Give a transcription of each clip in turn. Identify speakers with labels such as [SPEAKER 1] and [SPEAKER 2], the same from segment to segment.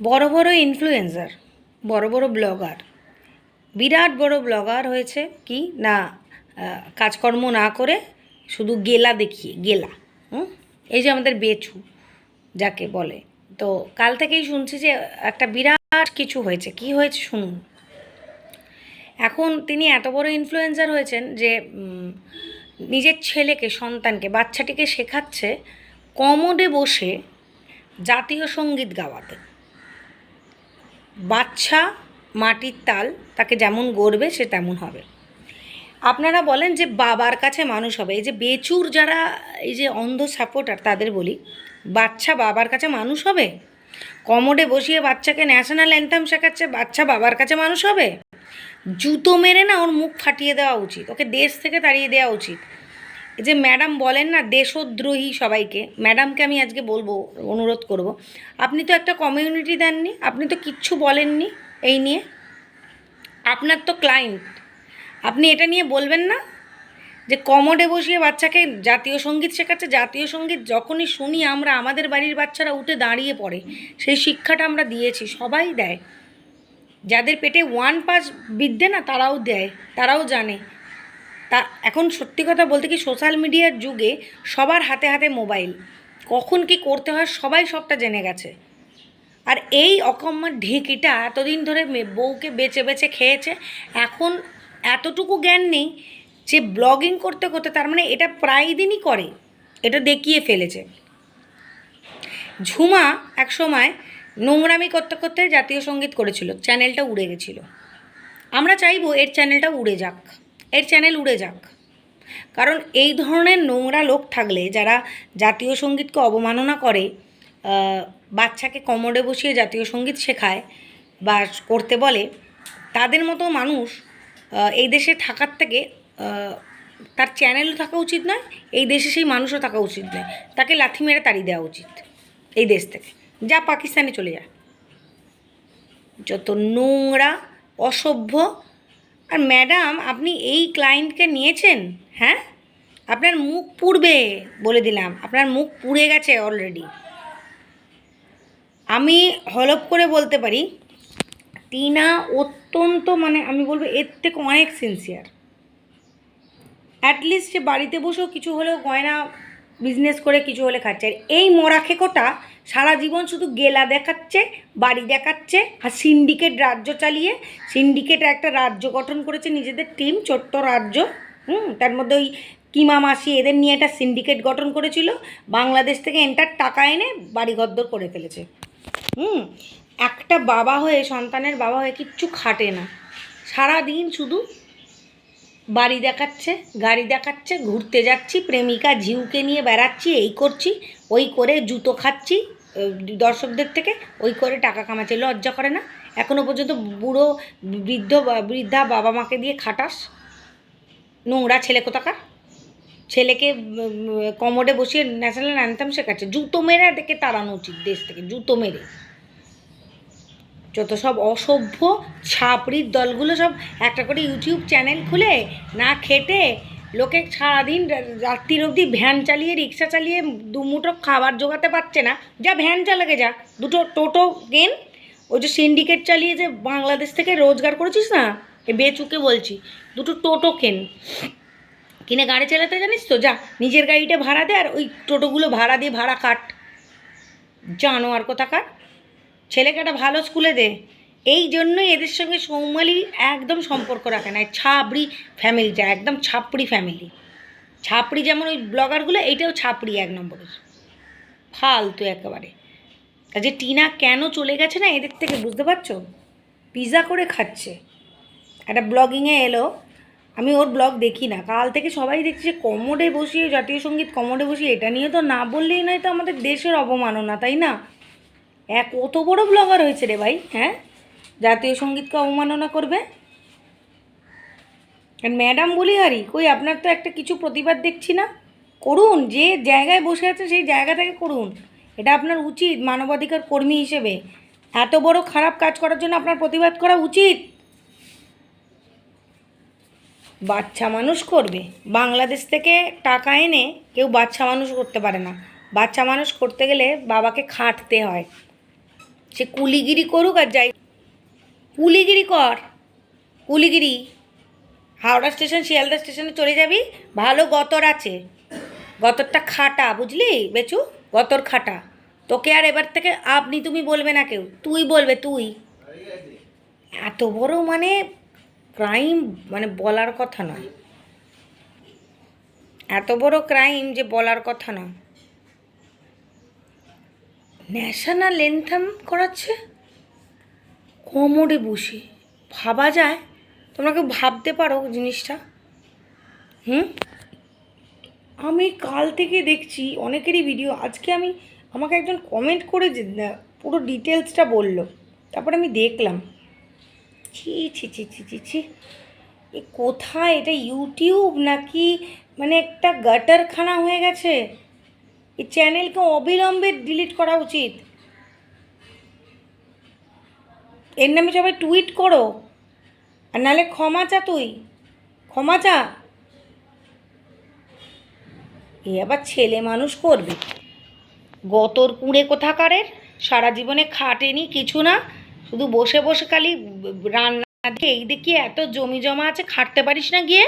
[SPEAKER 1] বড় বড় ইনফ্লুয়েন্সার বড় বড় ব্লগার বিরাট বড় ব্লগার হয়েছে কি? না কাজকর্ম না করে শুধু গেলা দেখিয়ে, গেলা, হুম? এই যে আমাদের বেচু, যাকে বলে। তো কাল থেকেই শুনছি যে একটা বিরাট কিছু হয়েছে। কি হয়েছে শুনুন। এখন তিনি এত বড় ইনফ্লুয়েন্সার হয়েছেন যে নিজের ছেলেকে, সন্তানকে, বাচ্চাটিকে শেখাচ্ছে কমোডে বসে জাতীয় সংগীত গাওয়াতে। বাচ্চা মাটির তাল, তাকে যেমন গড়বে সে তেমন হবে। আপনারা বলেন যে বাবার কাছে মানুষ হবে। এই যে বেচুর যারা, এই যে অন্ধ সাপোর্টার তাদের বলি, বাচ্চা বাবার কাছে মানুষ হবে? কমোডে বসিয়ে বাচ্চাকে ন্যাশনাল অ্যান্থাম শেখাচ্ছে, বাচ্চা বাবার কাছে মানুষ হবে? জুতো মেরে না ওর মুখ ফাটিয়ে দেওয়া উচিত, ওকে দেশ থেকে তাড়িয়ে দেওয়া উচিত। যে ম্যাডাম বলেন না, দেশদ্রোহী সবাইকে। ম্যাডামকে আমি আজকে বলব, অনুরোধ করব। আপনি তো একটা কমিউনিটি দেননি, আপনি তো কিচ্ছু বলেননি এই নিয়ে। আপনার তো ক্লায়েন্ট আপনি এটা নিয়ে বলবেন না যে কমোডে বসিয়ে বাচ্চাকে জাতীয় সংগীত শেখাচ্ছে। জাতীয় সংগীত যখনই শুনি আমরা, আমাদের বাড়ির বাচ্চারা উঠে দাঁড়িয়ে পড়ে। সেই শিক্ষাটা আমরা দিয়েছি, সবাই দেয়। যাদের পেটে ওয়ান পাস বিদ্যে না, তারাও দেয়, তারাও জানে। তা এখন সত্যি কথা বলতে কি সোশ্যাল মিডিয়ার যুগে সবার হাতে হাতে মোবাইল কখন কি করতে হয় সবাই সবটা জেনে গেছে। আর এই অকম্মার ঢেকিটা এতদিন ধরে বউকে বেচে বেচে খেয়েছে। এখন এতটুকু জ্ঞান নেই যে ব্লগিং করতে করতে তার মানে এটা প্রায় দিনই করে। এটা দেখিয়ে ফেলেছে। ঝুমা এক সময় নোংরামি করতে করতে জাতীয় সংগীত করেছিল। চ্যানেলটা উড়ে গেছিল। আমরা চাইব এর চ্যানেলটা উড়ে যাক। এর চ্যানেল উড়ে যাক। কারণ এই ধরনের নোংরা লোক থাকলে, যারা জাতীয় সঙ্গীতকে অবমাননা করে বাচ্চাকে কমোডে বসিয়ে জাতীয় সংগীত শেখায় বা করতে বলে, তাদের মতো মানুষ এই দেশে থাকার থেকে তার চ্যানেলও থাকা উচিত নয়, এই দেশে সেই মানুষও থাকা উচিত নয়। তাকে লাথি মেরে তাড়িয়ে দেওয়া উচিত, এই দেশ থেকে। যা পাকিস্তানে চলে যায় যত নোংরা, অসভ্য আর ম্যাডাম, আপনি এই ক্লায়েন্টকে নিয়েছেন? হ্যাঁ? আপনার মুখ পুড়বে বলে দিলাম। আপনার মুখ পুড়ে গেছে অলরেডি আমি হলপ করে বলতে পারি, টিনা অত্যন্ত মানে আমি বলব এর থেকে অনেক সিনসিয়ার অ্যাটলিস্ট সে বাড়িতে বসেও কিছু হলেও গয়না বিজনেস করে কিছু হলে খাচ্ছে। আর এই মরা খেকোটা সারা জীবন শুধু গেলা দেখাচ্ছে, বাড়ি দেখাচ্ছে আর সিন্ডিকেট রাজ্য চালিয়ে সিন্ডিকেট একটা রাজ্য গঠন করেছে নিজেদের টিম ছোট্ট রাজ্য। হুম, তার মধ্যে ওই কিমা মাসি এদের নিয়ে একটা সিন্ডিকেট গঠন করেছিল। বাংলাদেশ থেকে এন্টার টাকা এনে বাড়ি ঘরদর করে ফেলেছে। হুম, একটা বাবা হয়ে, সন্তানের বাবা হয়ে কিচ্ছু খাটে না। সারা দিন শুধু বাড়ি দেখাচ্ছে, গাড়ি দেখাচ্ছে, ঘুরতে যাচ্ছি, প্রেমিকা ঝিউকে নিয়ে বেড়াচ্ছি, এই করছি, ওই করে জুতো খাচ্ছি দর্শকদের থেকে, ওই করে টাকা কামাচ্ছে, লজ্জা করে না? এখনও পর্যন্ত বুড়ো বৃদ্ধ বৃদ্ধা বাবা মাকে দিয়ে খাটাস? নোংরা ছেলে কোথাকার? ছেলেকে কমোডে বসিয়ে ন্যাশনাল অ্যান্থাম শেখাচ্ছে। জুতো মেরে দেখে তাড়ানো উচিত দেশ থেকে, জুতো মেরে। যত সব অসভ্য ছাপড়ির দলগুলো সব একটা করে ইউটিউব চ্যানেল খুলে না খেটে লোকে সারাদিন রাত্রির অবধি ভ্যান চালিয়ে, রিক্সা চালিয়ে দুমুঠো খাবার জোগাতে পারছে না। যা ভ্যান চালাকে যা। দুটো টোটো কেন? ওই যে সিন্ডিকেট চালিয়ে যে বাংলাদেশ থেকে রোজগার করেছিস না? এ বেচুকে বলছি। দুটো টোটো কেন? কিনে গাড়ি চালাতে জানিস তো? যা, নিজের গাড়িটা ভাড়া দে আর ওই টোটোগুলো ভাড়া দিয়ে ভাড়া কাট। জানোয়ার কোথাকার? ছেলেকে একটা ভালো স্কুলে দে। এই জন্যই এদের সঙ্গে সৌমালি একদম সম্পর্ক রাখে না। ছাপড়ি ফ্যামিলিটা একদম ছাপড়ি ফ্যামিলি ছাপড়ি যেমন ওই ব্লগারগুলো এইটাও ছাপড়ি এক নম্বরের। ফালতু একেবারে। যে টিনা কেন চলে গেছে না, এদের থেকে বুঝতে পারছ? পিৎজা করে খাচ্ছে। একটা ব্লগিংয়ে এলো। আমি ওর ব্লগ দেখি না। কাল থেকে সবাই দেখছে যে কমোডে বসিয়ে, জাতীয় সংগীত কমোডে বসিয়ে, এটা নিয়ে তো না বললেই নয় তো আমাদের দেশের অবমাননা, তাই না? এক কত বড় ব্লগার হয়েছে রে ভাই হ্যাঁ? জাতীয় সঙ্গীতকে অবমাননা করবে? আর ম্যাডাম বলি হারি কই আপনার তো একটা কিছু প্রতিবাদ দেখছি না? করুন, যে জায়গায় বসে আছে সেই জায়গা থেকে করুন। এটা আপনার উচিত, মানবাধিকার কর্মী হিসেবে। এত বড় খারাপ কাজ করার জন্য আপনার প্রতিবাদ করা উচিত। বাচ্চা মানুষ করবে। বাংলাদেশ থেকে টাকা এনে কেউ বাচ্চা মানুষ করতে পারে না। বাচ্চা মানুষ করতে গেলে বাবাকে খাটতে হয়। সে কুলিগিরি করুক আর যাই। কুলিগিরি কর। কুলিগিরি। হাওড়া স্টেশন, শিয়ালদা স্টেশনে চলে যাবি। ভালো গতর আছে। গতরটা খাটা, বুঝলি বেচু? গতর খাটা। তোকে আর এবার থেকে আপনি তুমি বলবে না কেউ। তুই বলবে, তুই। এত বড় মানে ক্রাইম মানে বলার কথা নয়। এত বড় ক্রাইম যে বলার কথা না ন্যাশনাল এনথাম করাচ্ছে? কোমরে বসে। ভাবা যায়? তোমরা কেউ ভাবতে পারো জিনিসটা? হুম? আমি কাল থেকে দেখছি অনেকেরই ভিডিও আজকে আমি, আমাকে একজন কমেন্ট করে পুরো ডিটেলসটা বলল। তারপরে আমি দেখলাম। ছি ছি ছি ছি ছি ছি। এ কোথায়? এটা ইউটিউব নাকি মানে একটা গাটারখানা হয়ে গেছে? এই চ্যানেলকে অবিলম্বে ডিলিট করা উচিত। এর নামে সবাই টুইট করো, আর নাহলে ক্ষমা চা তুই। ক্ষমা চা। এ আবার ছেলে মানুষ করবে। গতর কুঁড়ে কোথাকারের? সারা জীবনে খাটেনি কিছু না, শুধু বসে বসে খালি রান্না। এই দেখি এত জমি জমা আছে, খাটতে পারিস না গিয়ে?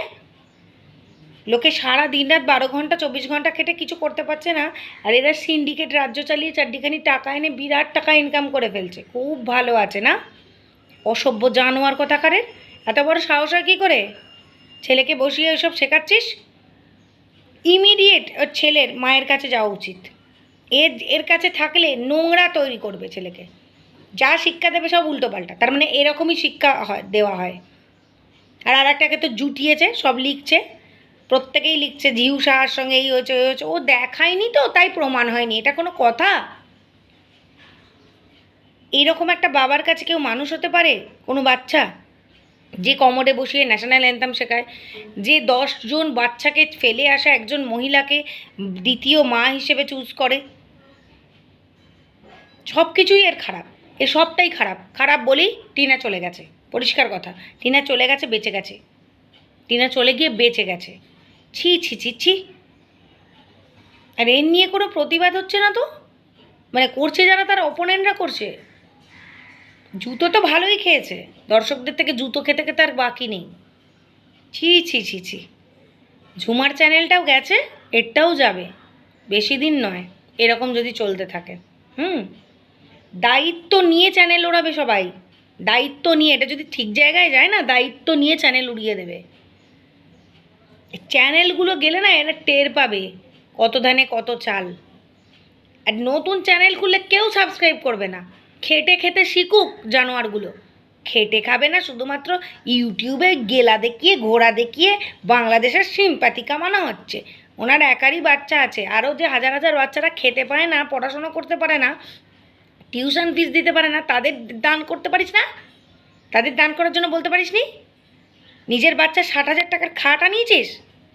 [SPEAKER 1] লোকে সারা দিন রাত বারো ঘণ্টা, চব্বিশ ঘণ্টা খেটে কিছু করতে পারছে না, আর এরা সিন্ডিকেট রাজ্য চালিয়ে চারটিখানি টাকা এনে বিরাট টাকা ইনকাম করে ফেলছে। খুব ভালো আছে না? অসভ্য জানোয়ার কোথাকারের এত বড় সাহস হয় কী করে? ছেলেকে বসিয়ে ওইসব শেখাচ্ছিস? ইমিডিয়েট ওর ছেলের মায়ের কাছে যাওয়া উচিত। এর এর কাছে থাকলে নোংরা তৈরি করবে ছেলেকে। যা শিক্ষা দেবে সব উল্টোপাল্টা তার মানে এরকমই শিক্ষা হয়, দেওয়া হয়। আর আর একটাকে তো জুটিয়েছে, সব লিখছে। প্রত্যেকেই লিখছে জিউ সাহার সঙ্গে এই হয়েছে, ওই হয়েছে। ও দেখায়নি তো, তাই প্রমাণ হয়নি। এটা কোনো কথা? এইরকম একটা বাবার কাছে কেউ মানুষ হতে পারে? কোনো বাচ্চা? যে কমোডে বসিয়ে ন্যাশনাল অ্যান্থাম শেখায়, যে জন বাচ্চাকে ফেলে আসা একজন মহিলাকে দ্বিতীয় মা হিসেবে চুজ করে। সব কিছুই এর খারাপ। এ সবটাই খারাপ। খারাপ বলেই টিনা চলে গেছে। পরিষ্কার কথা। টিনা চলে গেছে, বেঁচে গেছে। টিনা চলে গিয়ে বেঁচে গেছে। ছি ছি ছি ছি। আর এর নিয়ে কোনো প্রতিবাদ হচ্ছে না তো? মানে করছে যারা, তার অপোনেন্টরা করছে। জুতো তো ভালোই খেয়েছে। দর্শকদের থেকে জুতো খেতে খেতে আর বাকি নেই। ছি ছি ছি ছি। ঝুমার চ্যানেলটাও গেছে, এরটাও যাবে। বেশি দিন নয়, এরকম যদি চলতে থাকে। হুম? দায়িত্ব নিয়ে চ্যানেল ওড়াবে সবাই। দায়িত্ব নিয়ে, এটা যদি ঠিক জায়গায় যায় না, দায়িত্ব নিয়ে চ্যানেল উড়িয়ে দেবে। চ্যানেলগুলো গেলে না এরা টের পাবে কত ধানে কত চাল। আর নতুন চ্যানেল খুললে কেউ সাবস্ক্রাইব করবে না। খেটে খেতে শিখুক জানোয়ারগুলো। খেটে খাবে না শুধুমাত্র ইউটিউবে গেলা দেখিয়ে, ঘোড়া দেখিয়ে বাংলাদেশের সিম্পাতি কামানো হচ্ছে। ওনার একারই বাচ্চা আছে। আরও যে হাজার হাজার বাচ্চারা খেতে পায় না, পড়াশোনা করতে পারে না টিউশন ফিস দিতে পারে না, তাদের দান করতে পারিস না? তাদের দান করার জন্য বলতে পারিস নি নিজের বাচ্চা ষাট হাজার টাকার খাট আনিয়েছিস?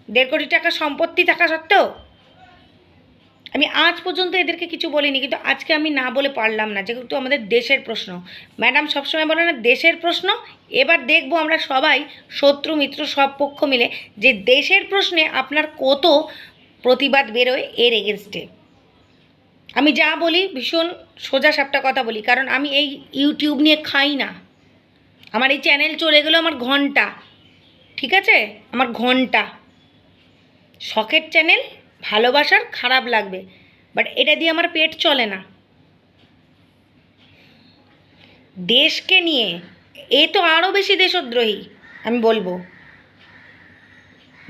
[SPEAKER 1] দেড় কোটি টাকা সম্পত্তি থাকা সত্ত্বেও? আমি আজ পর্যন্ত এদেরকে কিছু বলিনি, কিন্তু আজকে আমি না বলে পারলাম না, যেহেতু আমাদের দেশের প্রশ্ন। ম্যাডাম সবসময় বলে না, দেশের প্রশ্ন? এবার দেখব আমরা সবাই, শত্রু, মিত্র, সব পক্ষ মিলে, যে দেশের প্রশ্নে আপনার কত প্রতিবাদ বেরোয় এর এগেনস্টে আমি যা বলি, ভীষণ সোজা সাপটা কথা বলি, কারণ আমি এই ইউটিউব নিয়ে খাই না। আমার এই চ্যানেল চলে গেলো আমার ঘণ্টা। ঠিক আছে? আমার ঘণ্টা। শখের চ্যানেল ভালোবাসার খারাপ লাগবে। বাট এটা দিয়ে আমার পেট চলে না। দেশকে নিয়ে, এ তো আরও বেশি দেশদ্রোহী, আমি বলব।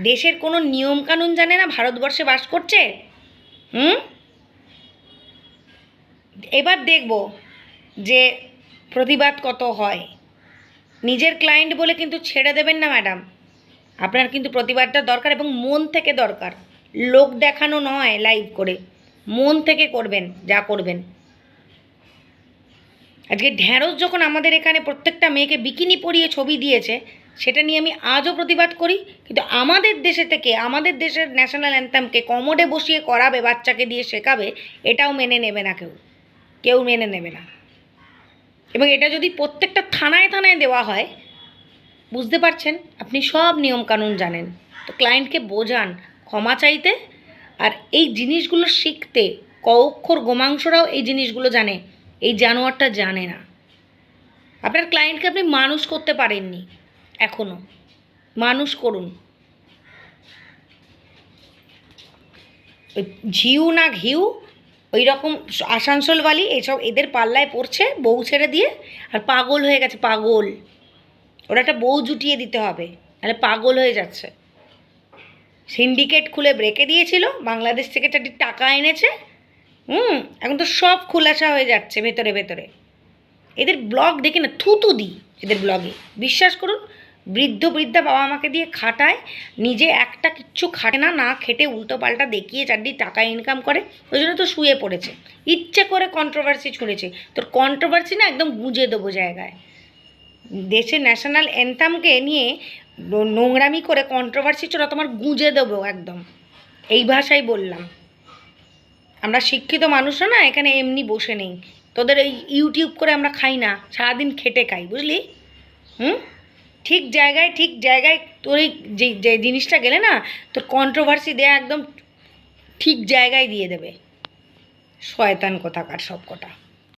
[SPEAKER 1] দেশের কোনো নিয়মকানুন জানে না, ভারতবর্ষে বাস করছে? হুম? এবার দেখব যে প্রতিবাদ কত হয়। নিজের ক্লায়েন্ট বলে কিন্তু ছেড়ে দেবেন না ম্যাডাম আপনার কিন্তু প্রতিবাদটা দরকার এবং মন থেকে দরকার। লোক দেখানো নয় লাইভ করে। মন থেকে করবেন, যা করবেন। আজকে ঢ্যাঁড়স যখন আমাদের এখানে প্রত্যেকটা মেয়েকে বিকিনি পরিয়ে ছবি দিয়েছে, সেটা নিয়ে আমি আজও প্রতিবাদ করি। কিন্তু আমাদের দেশে থেকে, আমাদের দেশের ন্যাশনাল অ্যান্থামকে কমোডে বসিয়ে করাবে, বাচ্চাকে দিয়ে শেখাবে, এটাও মেনে নেবে না কেউ। কেউ মেনে নেবে না। এবং এটা যদি প্রত্যেকটা থানায় থানায় দেওয়া হয় বুঝতে পারছেন? আপনি সব নিয়মকানুন জানেন। তো ক্লায়েন্টকে বোঝান ক্ষমা চাইতে আর এই জিনিসগুলো শিখতে ক অক্ষর গোমাংসরাও এই জিনিসগুলো জানে। এই জানোয়ারটা জানে না। আপনার ক্লায়েন্টকে আপনি মানুষ করতে পারেননি এখনও মানুষ করুন। ঝিউ না ঘিউ ওই রকম আসানসোলবালি এইসব এদের পাল্লায় পড়ছে, বউ ছেড়ে দিয়ে, আর পাগল হয়ে গেছে, পাগল। ওরা একটা বউ জুটিয়ে দিতে হবে, তাহলে পাগল হয়ে যাচ্ছে। সিন্ডিকেট খুলে ব্রেকে দিয়েছিল, বাংলাদেশ থেকে চারটি টাকা এনেছে, হুম, এখন তো সব খোলাসা হয়ে যাচ্ছে ভেতরে ভেতরে। এদের ব্লগ দেখে না, থুতু দিই এদের ব্লগে। বিশ্বাস করুন, বৃদ্ধ বৃদ্ধা বাবা মাকে দিয়ে খাটায়, নিজে একটা কিচ্ছু খাটে না না খেটে উল্টো পাল্টা দেখিয়ে চারটি টাকা ইনকাম করে, ওই জন্য তো শুয়ে পড়েছে। ইচ্ছে করে কন্ট্রোভার্সি ছুঁড়েছে। তোর কন্ট্রোভার্সি না একদম গুঁজে দেবো জায়গায়। দেশের ন্যাশনাল অ্যান্থামকে নিয়ে নোংরামি করে কন্ট্রোভার্সি চলো তোমার গুঁজে দেবো একদম। এই ভাষাই বললাম। আমরা শিক্ষিত মানুষরা না, এখানে এমনি বসে নেই। তোদের এই ইউটিউব করে আমরা খাই না, সারাদিন খেটে খাই, বুঝলি? হুম? ঠিক জায়গায় ঠিক জায়গায় তোর এই যে যে জিনিসটা গেলে না, তোর কন্ট্রোভার্সি দেয়া একদম ঠিক জায়গায় দিয়ে দেবে। শয়তান কোথাকার সব কটা